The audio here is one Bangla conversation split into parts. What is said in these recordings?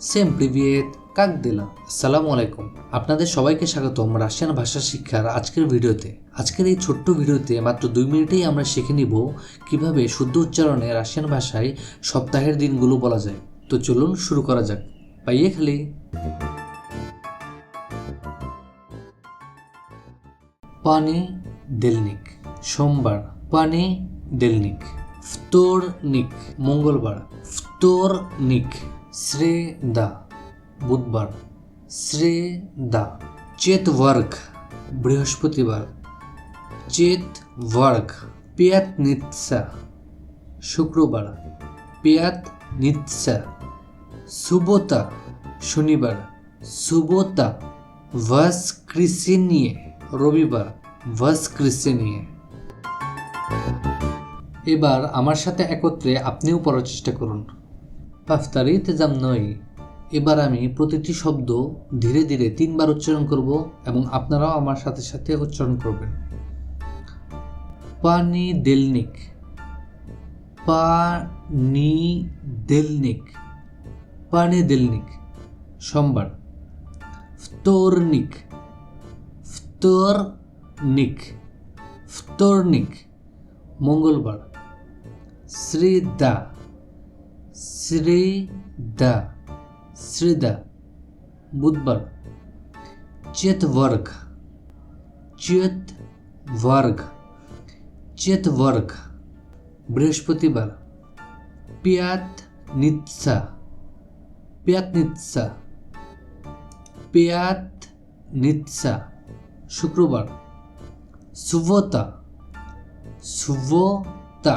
সেম প্রিভিয়েত কাক দিলা আসসালামু আলাইকুম। আপনাদের সবাইকে স্বাগতম রাশিয়ান ভাষা শিক্ষার আজকের ভিডিওতে। আজকের এই ছোট্ট ভিডিওতে মাত্র দুই মিনিটেই আমরা শিখে নিব কীভাবে শুদ্ধ উচ্চারণে রাশিয়ান ভাষায় সপ্তাহের দিনগুলো বলা যায়। তো চলুন শুরু করা যাক। পাইয়ে খালি। পানি, দেলনিক। সোমবার। পানি, দেলনিক। ফ্তোরনিক। মঙ্গলবার। ফ্তোরনিক। শ্রেদা বুধবার শ্রে দা চেত চেতবর্গ বৃহস্পতিবার চেতবর্গ পিয়াতনিৎসা শুক্রবার পিয়াতনিৎসা সুবোতা শনিবার সুবতা সুবোতা ভাস্ক্রিসিনিয়ে রবিবার ভাস্ক্রিসিনিয়ে এবার আমার সাথে একত্রে আপনিও পড়ার চেষ্টা করুন। পাফতারিতে জাম নই। এবার আমি প্রতিটি শব্দ ধীরে ধীরে তিনবার উচ্চারণ করব এবং আপনারাও আমার সাথে সাথে উচ্চারণ করবেন। পানি দেলনিক পানি দেলনিক পানি দেলনিক সোমবার। ফ্তোরনিক ফ্তোরনিক ফ্তোরনিক মঙ্গলবার। শ্রীদা। শ্রীদা শ্রীদা বুধবার চেতবর্গ চেতবর্গ চেতবর্গ বৃহস্পতিবার পিয়াত নিৎসা পিয়াত নিৎসা পিয়াত নিৎসা শুক্রবার সুভতা সুভতা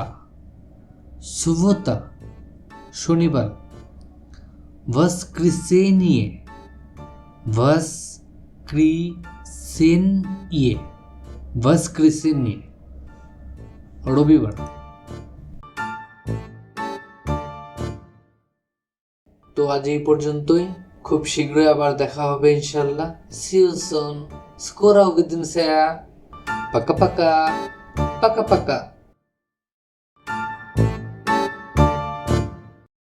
সুভতা শনিবার ভস্ক্রিসেনিয়ে ভস্ক্রিসেনিয়ে ভস্ক্রিসেনিয়ে রবিবার তো আজ এই পর্যন্তই খুব শীঘ্রই আবার দেখা হবে ইনশাল্লাহ সিউ সুন স্কোরা দিন সে পাকা পাকা পাকা পাকা